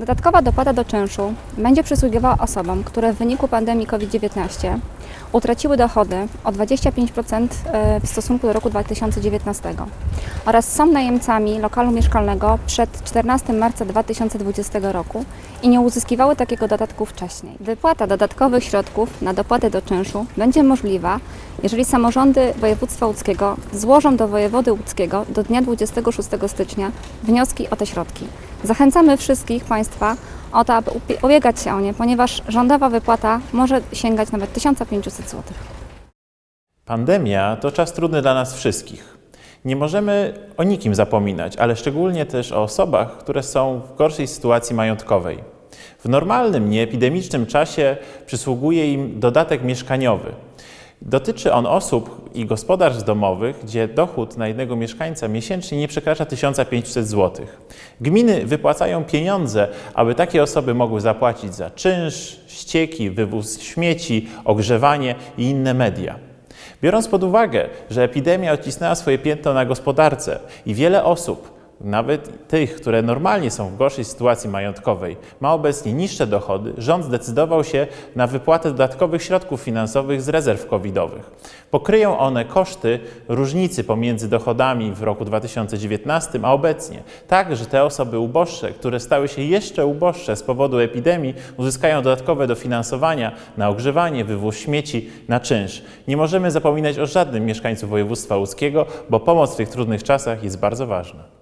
Dodatkowa dopłata do czynszu będzie przysługiwała osobom, które w wyniku pandemii COVID-19 utraciły dochody o 25% w stosunku do roku 2019 oraz są najemcami lokalu mieszkalnego przed 14 marca 2020 roku i nie uzyskiwały takiego dodatku wcześniej. Wypłata dodatkowych środków na dopłatę do czynszu będzie możliwa, jeżeli samorządy województwa łódzkiego złożą do wojewody łódzkiego do dnia 26 stycznia wnioski o te środki. Zachęcamy wszystkich Państwa o to, aby ubiegać się o nie, ponieważ rządowa wypłata może sięgać nawet 1500 zł. Pandemia to czas trudny dla nas wszystkich. Nie możemy o nikim zapominać, ale szczególnie też o osobach, które są w gorszej sytuacji majątkowej. W normalnym, nieepidemicznym czasie przysługuje im dodatek mieszkaniowy. Dotyczy on osób i gospodarstw domowych, gdzie dochód na jednego mieszkańca miesięcznie nie przekracza 1500 zł. Gminy wypłacają pieniądze, aby takie osoby mogły zapłacić za czynsz, ścieki, wywóz śmieci, ogrzewanie i inne media. Biorąc pod uwagę, że epidemia odcisnęła swoje piętno na gospodarce i wiele osób, nawet tych, które normalnie są w gorszej sytuacji majątkowej, ma obecnie niższe dochody, rząd zdecydował się na wypłatę dodatkowych środków finansowych z rezerw covidowych. Pokryją one koszty różnicy pomiędzy dochodami w roku 2019 a obecnie, tak że te osoby uboższe, które stały się jeszcze uboższe z powodu epidemii, uzyskają dodatkowe dofinansowania na ogrzewanie, wywóz śmieci, na czynsz. Nie możemy zapominać o żadnym mieszkańcu województwa łódzkiego, bo pomoc w tych trudnych czasach jest bardzo ważna.